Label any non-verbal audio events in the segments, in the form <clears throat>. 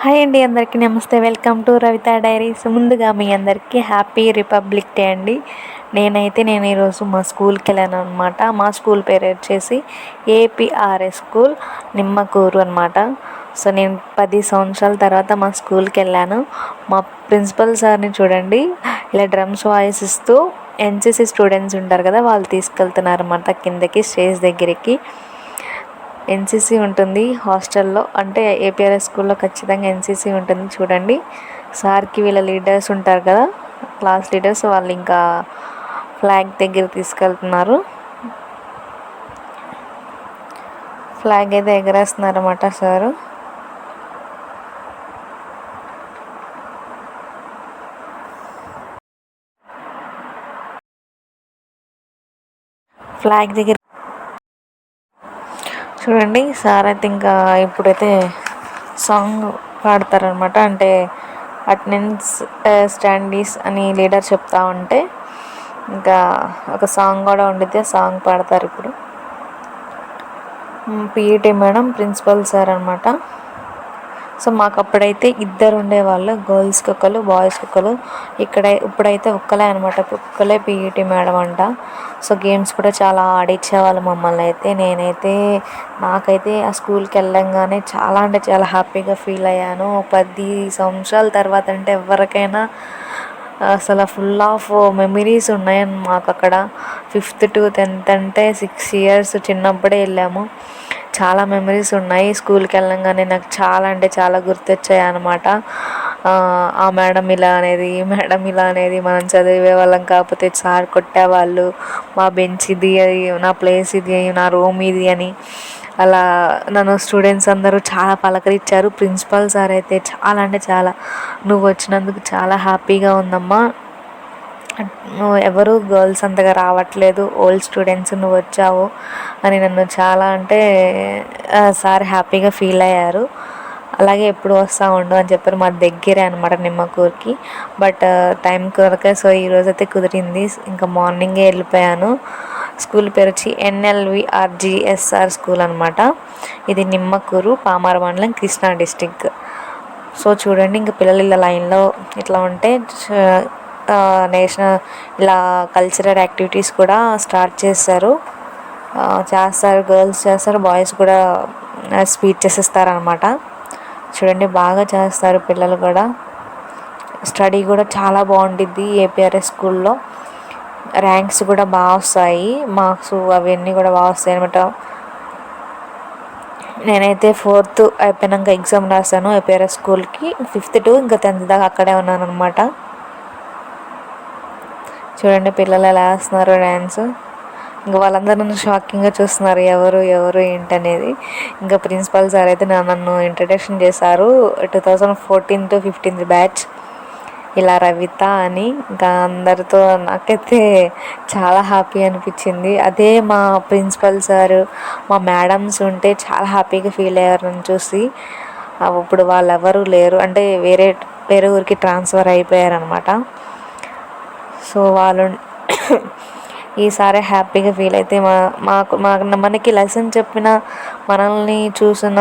Hi అండి అందరికీ నమస్తే. Welcome to Ravitha diaries. ముందుగా మీ అందరికీ హ్యాపీ రిపబ్లిక్ డే అండి. నేనైతే నేను ఈరోజు మా స్కూల్కి వెళ్ళాను అనమాట మా స్కూల్ పేరు వచ్చేసి ఏపీఆర్ఎస్ స్కూల్ నిమ్మకూరు అనమాట సో నేను పది సంవత్సరాల తర్వాత మా స్కూల్కి వెళ్ళాను. మా ప్రిన్సిపల్ సార్ని చూడండి. ఇలా డ్రమ్స్ వాయిస్ ఇస్తూ ఎన్సీసీ స్టూడెంట్స్ ఉంటారు కదా వాళ్ళు తీసుకెళ్తున్నారు అనమాట కిందకి స్టేజ్ దగ్గరికి. ఎన్సీసీ ఉంటుంది హాస్టల్లో. అంటే ఏపీఆర్ఎస్ స్కూల్లో ఖచ్చితంగా ఎన్సీసీ ఉంటుంది చూడండి. సార్కి వీళ్ళ లీడర్స్ ఉంటారు కదా క్లాస్ లీడర్స్ వాళ్ళు ఇంకా ఫ్లాగ్ దగ్గర తీసుకెళ్తున్నారు. ఫ్లాగ్ అయితే ఎగరేస్తున్నారు అన్నమాట సారు. ఫ్లాగ్ దగ్గర చూడండి సార్ అయితే ఇంకా ఇప్పుడైతే సాంగ్ పాడతారనమాట అంటే అటెండెన్స్ స్టాండీస్ అని లీడర్ చెప్తా ఉంటే ఇంకా ఒక సాంగ్ కూడా ఉండితే సాంగ్ పాడతారు ఇప్పుడు. పిఈటి మేడం ప్రిన్సిపల్ సార్ అనమాట సో మాకు అప్పుడైతే ఇద్దరు ఉండేవాళ్ళు గర్ల్స్కి ఒకరు బాయ్స్కి ఒకరు ఇక్కడ ఇప్పుడైతే ఒక్కలే అనమాట ఒక్కలే పీఈటీ మేడం అంట. సో గేమ్స్ కూడా చాలా ఆడిచ్చేవాళ్ళు మమ్మల్ని అయితే. నేనైతే నాకైతే ఆ స్కూల్కి వెళ్ళంగానే చాలా అంటే చాలా హ్యాపీగా ఫీల్ అయ్యాను. పది సంవత్సరాల తర్వాత అంటే ఎవరికైనా అసలు ఫుల్ ఆఫ్ మెమరీస్ ఉన్నాయి మాకు అక్కడ ఫిఫ్త్ టు టెన్త్ అంటే సిక్స్ ఇయర్స్ చిన్నప్పుడే వెళ్ళాము. చాలా మెమరీస్ ఉన్నాయి. స్కూల్కి వెళ్ళంగానే నాకు చాలా అంటే చాలా గుర్తొచ్చాయి అనమాట ఆ మేడం ఇలా అనేది ఈ మేడం ఇలా అనేది మనం చదివే వాళ్ళం. కాకపోతే సార్ కొట్టేవాళ్ళు మా బెంచ్ ఇది నా ప్లేస్ ఇది నా రూమ్ ఇది అని. అలా నన్ను స్టూడెంట్స్ అందరూ చాలా పలకరించారు. ప్రిన్సిపల్ సార్ అయితే చాలా అంటే చాలా నువ్వు వచ్చినందుకు చాలా హ్యాపీగా ఉందమ్మా. ఎవరు గర్ల్స్ అంతగా రావట్లేదు ఓల్డ్ స్టూడెంట్స్ నువ్వు వచ్చావు అని నన్ను చాలా అంటే సార్ హ్యాపీగా ఫీల్ అయ్యారు. అలాగే ఎప్పుడు వస్తూ ఉండు అని చెప్పారు మా దగ్గరే అనమాట నిమ్మకూరుకి. బట్ టైం కొరకే సో ఈరోజు అయితే కుదిరింది. ఇంకా మార్నింగే వెళ్ళిపోయాను. స్కూల్ పేరు వచ్చి ఎన్ఎల్వి ఆర్జిఎస్ఆర్ స్కూల్ అనమాట ఇది నిమ్మకూరు పామార మండలం కృష్ణా డిస్టిక్. సో చూడండి ఇంకా పిల్లలు ఇలా లైన్లో ఇట్లా ఉంటే నేషనల్ ఇలా కల్చరల్ యాక్టివిటీస్ కూడా స్టార్ట్ చేస్తారు చేస్తారు గర్ల్స్ చేస్తారు బాయ్స్ కూడా స్పీచెస్ ఇస్తారనమాట చూడండి బాగా చేస్తారు పిల్లలు కూడా. స్టడీ కూడా చాలా బాగుంటుంది ఏపీఆర్ఎస్ స్కూల్లో. ర్యాంక్స్ కూడా బాగా వస్తాయి మార్క్స్ అవన్నీ కూడా బాగా వస్తాయి అనమాట నేనైతే ఫోర్త్ అయిపోయినాక ఎగ్జామ్ రాశాను ఏపీఆర్ఎస్ స్కూల్కి ఫిఫ్త్ టు ఇంకా టెన్త్ దాకా అక్కడే ఉన్నాను అనమాట చూడండి పిల్లలు ఎలా వేస్తున్నారు డ్యాన్స్ ఇంకా వాళ్ళందరూ నన్ను షాకింగ్గా చూస్తున్నారు ఎవరు ఎవరు ఏంటనేది. ఇంకా ప్రిన్సిపల్ సార్ అయితే నన్ను ఇంట్రడక్షన్ చేశారు two thousand fourteen to fifteenth batch ఇలా రవిత అని ఇంకా అందరితో నాకైతే చాలా హ్యాపీ అనిపించింది. అదే మా ప్రిన్సిపల్ సార్ మా మేడమ్స్ ఉంటే చాలా హ్యాపీగా ఫీల్ అయ్యారు నన్ను చూసి. ఇప్పుడు వాళ్ళు ఎవరు లేరు అంటే వేరే వేరే ఊరికి ట్రాన్స్ఫర్ అయిపోయారు అనమాట సో వాళ్ళు <coughs> ఈసారి హ్యాపీగా ఫీల్ అయితే మా మాకు మా మనకి లెసన్ చెప్పిన మనల్ని చూసిన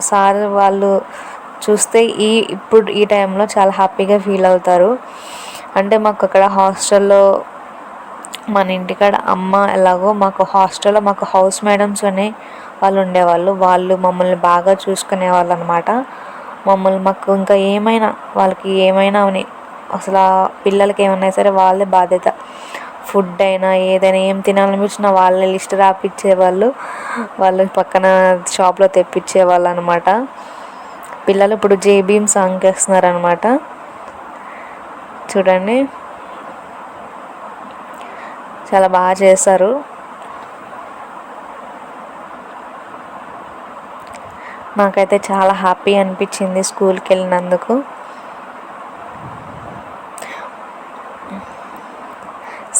సార్ వాళ్ళు చూస్తే ఈ ఇప్పుడు ఈ టైంలో చాలా హ్యాపీగా ఫీల్ అవుతారు. అంటే మాకు అక్కడ హాస్టల్లో మన ఇంటికాడ అమ్మ ఎలాగో మాకు హాస్టల్లో మాకు హౌస్ మేడమ్స్ అనే వాళ్ళు ఉండేవాళ్ళు. వాళ్ళు మమ్మల్ని బాగా చూసుకునే వాళ్ళు అనమాట మమ్మల్ని మాకు ఇంకా ఏమైనా వాళ్ళకి ఏమైనా అసలు పిల్లలకి ఏమన్నా సరే వాళ్ళే బాధ్యత. ఫుడ్ అయినా ఏదైనా ఏం తినాలనిపించినా వాళ్ళే లిస్ట్ రాపిచ్చేవాళ్ళు. వాళ్ళు పక్కన షాప్లో తెప్పించేవాళ్ళు అనమాట పిల్లలు ఇప్పుడు జేబీఎం సాంగ్ వేస్తున్నారు అనమాట చూడండి. చాలా బాగా చేస్తారు నాకైతే చాలా హ్యాపీ అనిపించింది స్కూల్కి వెళ్ళినందుకు.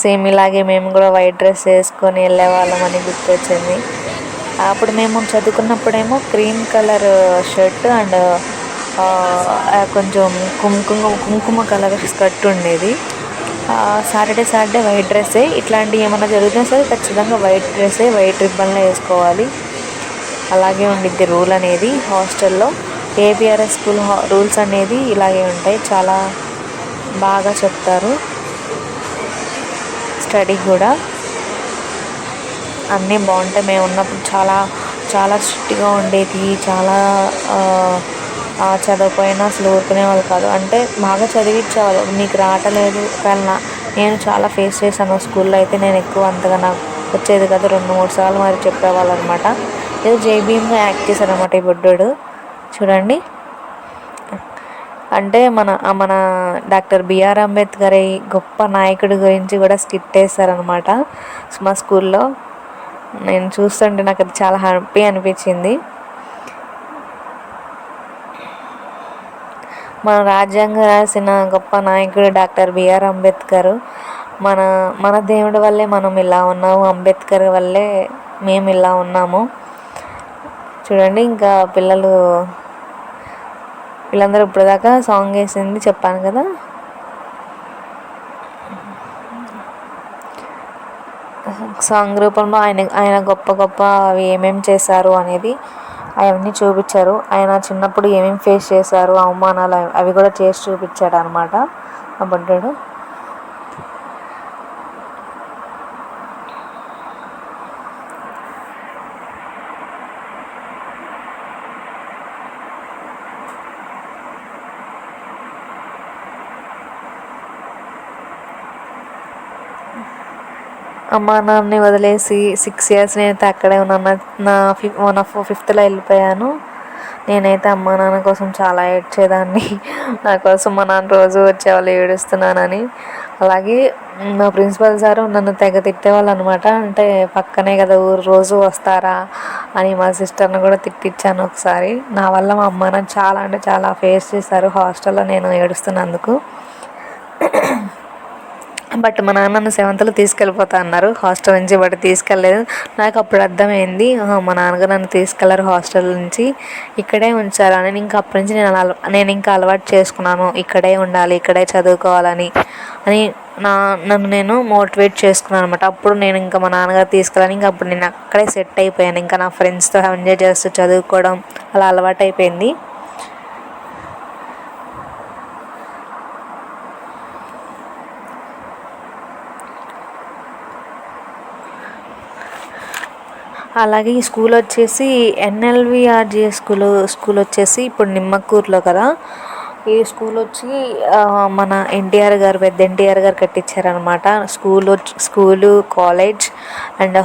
సేమ్ ఇలాగే మేము కూడా వైట్ డ్రెస్ వేసుకొని వెళ్ళేవాళ్ళం అని గుర్తొచ్చింది. అప్పుడు మేము చదువుకున్నప్పుడేమో క్రీమ్ కలర్ షర్ట్ అండ్ కొంచెం కుంకుమ కుంకుమ కలర్ స్కర్ట్ ఉండేది. సాటర్డే సాటర్డే వైట్ డ్రెస్సే ఇట్లాంటివి ఏమైనా జరిగినా సరే ఖచ్చితంగా వైట్ డ్రెస్సే వైట్ రిబ్బన్లో వేసుకోవాలి. అలాగే ఉండిద్ది రూల్ అనేది హాస్టల్లో ఏబిఆర్ఎస్ స్కూల్ రూల్స్ అనేది ఇలాగే ఉంటాయి. చాలా బాగా చెప్తారు. స్టడీ కూడా. అన్నీ బాగుంటాయి. మేము ఉన్నప్పుడు చాలా చాలా స్ట్రిక్ట్గా ఉండేది. చాలా చదవకపోయినా అసలు ఊరుకునే వాళ్ళు కాదు. అంటే బాగా చదివించేవాళ్ళు నీకు రావటలేదు. కానీ నేను చాలా ఫేస్ చేశాను. స్కూల్లో అయితే నేను ఎక్కువ అంతగా నాకు వచ్చేది కదా. రెండు మూడు సార్లు మరి చెప్పేవాళ్ళు అనమాట ఏదో జేబీఎంగా యాక్ట్ చేశారనమాట ఈ బుడ్డోడు. చూడండి. అంటే మన మన డాక్టర్ బిఆర్ అంబేద్కర్ గొప్ప నాయకుడి గురించి కూడా స్కిట్ వేస్తారనమాట మా స్కూల్లో. నేను చూస్తుంటే నాకు అది చాలా హ్యాపీ అనిపించింది. మన రాజ్యాంగం రాసిన గొప్ప నాయకుడు డాక్టర్ బిఆర్ అంబేద్కర్. మన మన దేవుడి వల్లే మనం ఇలా ఉన్నాము. అంబేద్కర్ వల్లే మేము ఇలా ఉన్నాము. చూడండి ఇంకా పిల్లలు వీళ్ళందరూ ఇప్పటిదాకా సాంగ్ వేసింది చెప్పాను కదా. సాంగ్ రూపంలో ఆయన ఆయన గొప్ప గొప్ప అవి ఏమేమి చేశారు అనేది అవన్నీ చూపించారు. ఆయన చిన్నప్పుడు ఏమేమి ఫేస్ చేశారు అవమానాలు అవి కూడా చేసి చూపించాడు అనమాట ఆ బుడ్డోడు. అమ్మ నాన్నని వదిలేసి సిక్స్ ఇయర్స్ నేనైతే అక్కడే ఉన్నాను. నా ఫిఫ్ వన్ ఆఫ్ ఫిఫ్త్లో వెళ్ళిపోయాను. నేనైతే అమ్మ నాన్న కోసం చాలా ఏడ్చేదాన్ని. <laughs> నా కోసం మా నాన్న రోజు వచ్చేవాళ్ళు ఏడుస్తున్నానని. అలాగే మా ప్రిన్సిపల్ సారు నన్ను తెగ తిట్టేవాళ్ళు అనమాట అంటే పక్కనే కదా ఊరు రోజు వస్తారా అని మా సిస్టర్ని కూడా తిట్టించాను ఒకసారి. నా వల్ల మా అమ్మ నాన్న చాలా అంటే చాలా ఫేస్ చేశారు. హాస్టల్లో నేను ఏడుస్తున్నందుకు. బట్ మా నాన్న నన్ను సెవెంత్లో తీసుకెళ్ళిపోతా అన్నారు. హాస్టల్ నుంచి బట్ తీసుకెళ్ళలేదు. నాకు అప్పుడు అర్థమైంది మా నాన్నగారు నన్ను తీసుకెళ్ళారు హాస్టల్ నుంచి. ఇక్కడే ఉంచారు అని ఇంకా అప్పటి నుంచి నేను అలా నేను ఇంకా అలవాటు చేసుకున్నాను. ఇక్కడే ఉండాలి ఇక్కడే చదువుకోవాలని అని నా నన్ను నేను మోటివేట్ చేసుకున్నాను అనమాట అప్పుడు నేను ఇంకా మా నాన్నగారు తీసుకెళ్ళాను ఇంకా అప్పుడు నేను అక్కడే సెట్ అయిపోయాను. ఇంకా నా ఫ్రెండ్స్తో ఎంజాయ్ చేస్తూ చదువుకోవడం అలా అలవాటు అయిపోయింది. అలాగే ఈ స్కూల్ వచ్చేసి ఎన్ఎల్విఆర్జే స్కూల్ స్కూల్ వచ్చేసి ఇప్పుడు నిమ్మకూరులో కదా. ఈ స్కూల్ వచ్చి మన ఎన్టీఆర్ గారు పెద్ద ఎన్టీఆర్ గారు కట్టించారనమాట school school college and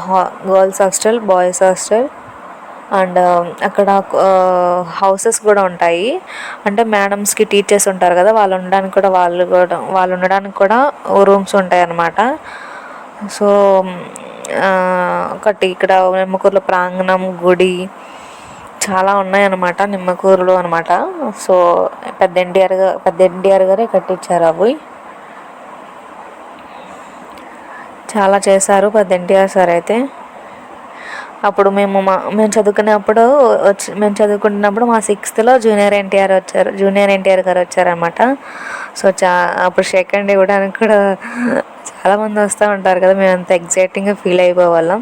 girls hostel boys hostel and అక్కడ హౌసెస్ కూడా ఉంటాయి. అంటే మేడమ్స్కి టీచర్స్ ఉంటారు కదా వాళ్ళు ఉండడానికి కూడా వాళ్ళు కూడా వాళ్ళు ఉండడానికి కూడా రూమ్స్ ఉంటాయి అన్నమాట సో ఒకటి ఇక్కడ నిమ్మకూరులో ప్రాంగణం గుడి చాలా ఉన్నాయన్నమాట నిమ్మకూరులో అనమాట సో పెద్ద ఎన్టీఆర్ పెద్ద ఎన్టీఆర్ గారే కట్టించారు అవి. చాలా చేశారు పెద్ద ఎన్టీఆర్ సార్ అయితే. అప్పుడు మేము మా మేము చదువుకునేప్పుడు వచ్చి మేము చదువుకుంటున్నప్పుడు మా సిక్స్త్లో జూనియర్ ఎన్టీఆర్ వచ్చారు జూనియర్ ఎన్టీఆర్ గారు వచ్చారనమాట సో చా అప్పుడు సెకండ్ ఇవ్వడానికి కూడా చాలామంది వస్తూ ఉంటారు కదా మేము అంత ఎగ్జైటింగ్గా ఫీల్ అయిపోవాళ్ళం.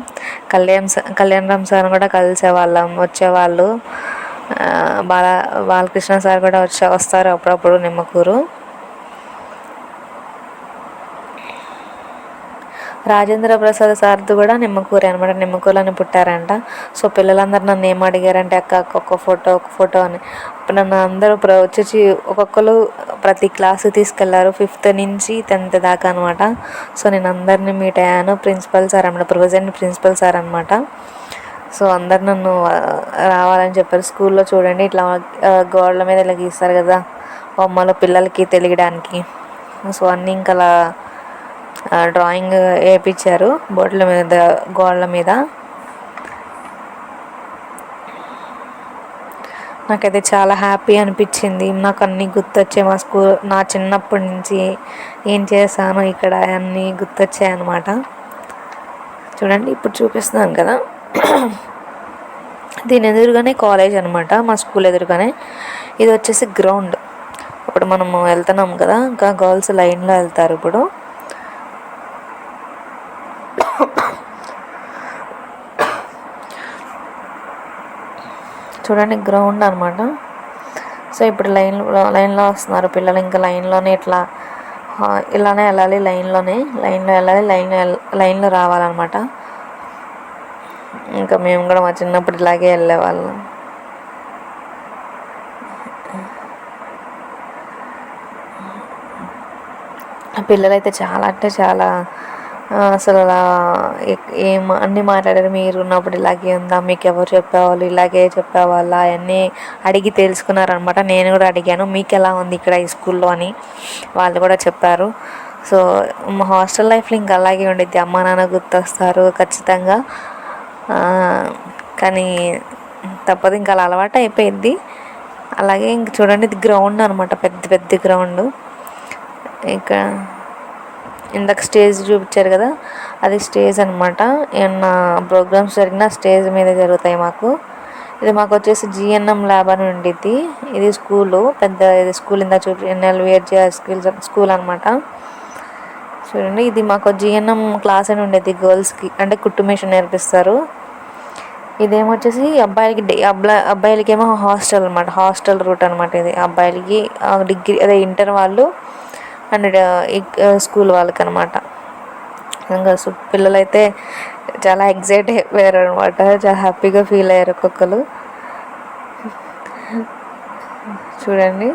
కళ్యాణ్ కళ్యాణ్ రామ్ సార్ కూడా కలిసేవాళ్ళం వచ్చేవాళ్ళు. బాల బాలకృష్ణ సార్ కూడా వచ్చే వస్తారు అప్పుడప్పుడు నిమ్మకూరు. రాజేంద్ర ప్రసాద్ సార్ది కూడా నిమ్మకూరే అనమాట నిమ్మకూరులోనే పుట్టారంట. సో పిల్లలందరూ నన్ను ఏం అడిగారంటే అక్క ఒక్క ఫోటో ఒక ఫోటో అని. నన్ను అందరూ వచ్చి ఒక్కొక్కరు ప్రతి క్లాసు తీసుకెళ్ళారు ఫిఫ్త్ నుంచి టెన్త్ దాకా అనమాట సో నేను అందరినీ మీట్ అయ్యాను. ప్రిన్సిపల్ సార్ అనమాట ప్రొజెంట్ ప్రిన్సిపల్ సార్ అనమాట సో అందరు నన్ను రావాలని చెప్పారు. స్కూల్లో చూడండి ఇట్లా గోడల మీద ఇలా గీస్తారు కదా బొమ్మలు పిల్లలకి తెలియడానికి. సో అన్నీ ఇంకా అలా డ్రాయింగ్ వేయించారు బోర్డుల మీద గోడల మీద. నాకైతే చాలా హ్యాపీ అనిపించింది. నాకు అన్నీ గుర్తొచ్చాయి. మా స్కూల్ నా చిన్నప్పటి నుంచి ఏం చేశాను ఇక్కడ అన్నీ గుర్తొచ్చాయి అన్నమాట. చూడండి ఇప్పుడు చూపిస్తున్నాను కదా. <clears throat> దీని ఎదురుగానే కాలేజ్ అనమాట మా స్కూల్ ఎదురుగానే. ఇది వచ్చేసి గ్రౌండ్. ఇప్పుడు మనము వెళ్తున్నాం కదా ఇంకా గర్ల్స్ లైన్లో వెళ్తారు ఇప్పుడు. చూడండి గ్రౌండ్ అనమాట సో ఇప్పుడు లైన్లో లైన్లో వస్తున్నారు పిల్లలు. ఇంకా లైన్లోనే ఇట్లా ఇలానే వెళ్ళాలి లైన్లోనే. లైన్లో వెళ్ళాలి లైన్లో లైన్లో రావాలన్నమాట. ఇంకా మేము కూడా మా చిన్నప్పుడు ఇలాగే వెళ్ళేవాళ్ళం. పిల్లలైతే చాలా అంటే చాలా అసలు అలా ఏం అన్నీ మాట్లాడారు? మీరు ఉన్నప్పుడు ఇలాగే ఉందా? మీకు ఎవరు చెప్పేవాళ్ళు? ఇలాగే చెప్పేవాళ్ళ? అవన్నీ అడిగి తెలుసుకున్నారనమాట. నేను కూడా అడిగాను మీకు ఎలా ఉంది ఇక్కడ ఈ స్కూల్లో? అని వాళ్ళు కూడా చెప్పారు. సో మా హాస్టల్ లైఫ్లో ఇంకా అలాగే ఉండిద్ది. అమ్మ నాన్న గుర్తొస్తారు ఖచ్చితంగా. కానీ తప్పదు ఇంకా అలా అలవాటు అయిపోయింది అలాగే ఇంక చూడండి ఇది గ్రౌండ్ అనమాట పెద్ద పెద్ద గ్రౌండ్ ఇక్కడ ఇందాక స్టేజ్ చూపించారు కదా అది స్టేజ్ అనమాట ఏమన్నా ప్రోగ్రామ్స్ జరిగినా స్టేజ్ మీద జరుగుతాయి మాకు. ఇది మాకు వచ్చేసి జిఎన్ఎం ల్యాబ్ అని ఉండిద్ది. ఇది స్కూలు పెద్ద ఇది స్కూల్ ఇందా చూపి ఎన్ఎల్విహెచ్ఆర్ స్కూల్ స్కూల్ అనమాట చూడండి ఇది మాకు జిఎన్ఎం క్లాస్ అని ఉండేది గర్ల్స్కి అంటే కుట్టు మిషన్ నేర్పిస్తారు. ఇదేమొచ్చేసి అబ్బాయిలకి అబ్బాయి అబ్బాయిలకేమో హాస్టల్ అనమాట హాస్టల్ రూట్ అనమాట ఇది. అబ్బాయిలకి డిగ్రీ అదే ఇంటర్ వాళ్ళు అండ్ స్కూల్ వాళ్ళకి అనమాట ఇంకా పిల్లలైతే చాలా ఎగ్జైట్ అయిపోయారు అనమాట చాలా హ్యాపీగా ఫీల్ అయ్యారు ఒక్కొక్కరు. చూడండి.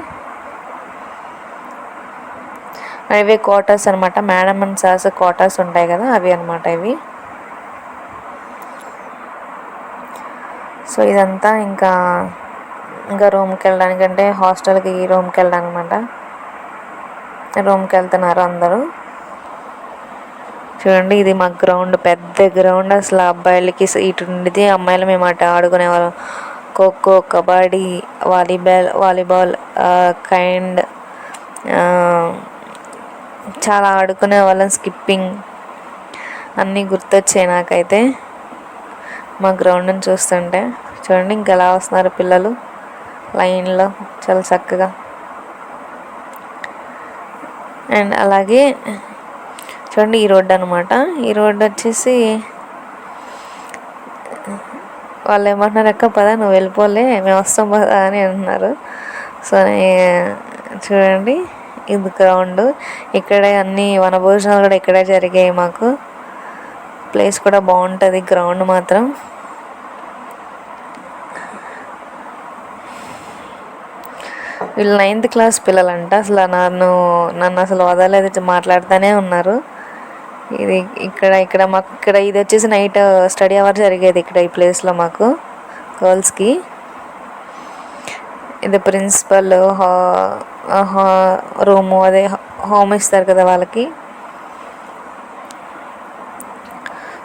ఇవి క్వార్టర్స్ అనమాట. మేడం అండ్ సార్స్ క్వార్టర్స్ ఉంటాయి కదా అవి అనమాట ఇవి. సో ఇదంతా ఇంకా ఇంకా రూమ్కి వెళ్ళడానికి అంటే హాస్టల్కి రూమ్కి వెళ్ళడానికి అనమాట రూమ్కి వెళ్తున్నారు అందరూ. చూడండి ఇది మా గ్రౌండ్ పెద్ద గ్రౌండ్. అసలు అబ్బాయిలకి ఇటు ఉండేది అమ్మాయిలు మేము అటు ఆడుకునేవాళ్ళం. Kho kho kabaddi volleyball volleyball kind చాలా ఆడుకునే వాళ్ళం స్కిప్పింగ్ అన్నీ గుర్తొచ్చాయి నాకైతే. మా గ్రౌండ్ని చూస్తుంటే. చూడండి ఇంకా ఎలా వస్తున్నారు పిల్లలు. లైన్లో చాలా చక్కగా. అండ్ అలాగే చూడండి ఈ రోడ్డు అనమాట ఈ రోడ్డు వచ్చేసి వాళ్ళు ఏమంటున్నారు అక్క పదా నువ్వు వెళ్ళిపోలే మేము వస్తాం పదా అని అంటున్నారు. సో చూడండి ఇది గ్రౌండ్. ఇక్కడే అన్ని వనభోజనాలు కూడా ఇక్కడే జరిగాయి మాకు. ప్లేస్ కూడా బాగుంటుంది గ్రౌండ్ మాత్రం. వీళ్ళు నైన్త్ క్లాస్ పిల్లలంట. అసలు నన్ను నన్ను అసలు వదలేదు మాట్లాడుతూనే ఉన్నారు. ఇది ఇక్కడ ఇక్కడ మాకు ఇక్కడ ఇది వచ్చేసి నైట్ స్టడీ అవర్ జరిగేది ఇక్కడ ఈ ప్లేస్లో మాకు గర్ల్స్కి. ఇది ప్రిన్సిపల్ రూము అదే హోమ్ ఇస్తారు కదా వాళ్ళకి.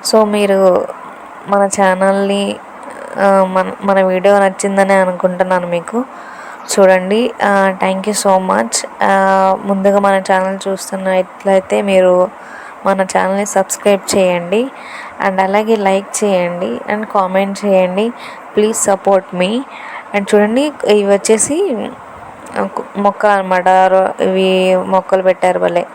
సో మీరు మన ఛానల్ని మన మన వీడియో నచ్చిందని అనుకుంటున్నాను మీకు. చూడండి. థ్యాంక్ యూ సో మచ్ ముందుగా మన ఛానల్ చూస్తున్నట్లయితే మీరు మన ఛానల్ని సబ్స్క్రైబ్ చేయండి. అండ్ అలాగే లైక్ చేయండి అండ్ కామెంట్ చేయండి. ప్లీజ్ సపోర్ట్ మీ అండ్ చూడండి ఇవి వచ్చేసి మొక్క అనమాట ఇవి మొక్కలు పెట్టారు భలే.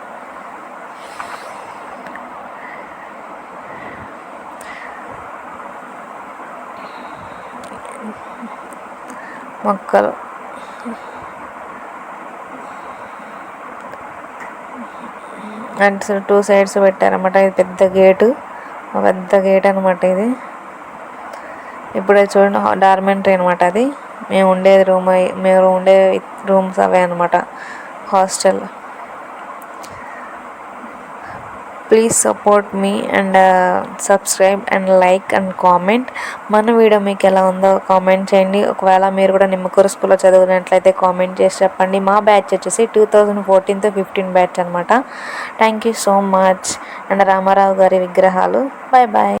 మొక్కలు. అండ్ టూ సైడ్స్ పెట్టారనమాట ఇది పెద్ద గేటు. పెద్ద గేట్ అనమాట ఇది. ఇప్పుడు చూడండి డార్మెంటరీ అనమాట అది. మేము ఉండేది రూమ్ మేము ఉండే రూమ్స్ అవే అనమాట hostel. Please support me and subscribe and like and comment మన వీడియో మీకు ఎలా ఉందో కామెంట్ చేయండి. ఒకవేళ మీరు కూడా నిమ్మకూరు స్కూల్లో చదివినట్లయితే కామెంట్ చేసి చెప్పండి. మా బ్యాచ్ వచ్చేసి two thousand fourteenth fifteen batch అనమాట thank you so much and Ramarao గారి విగ్రహాలు. Bye bye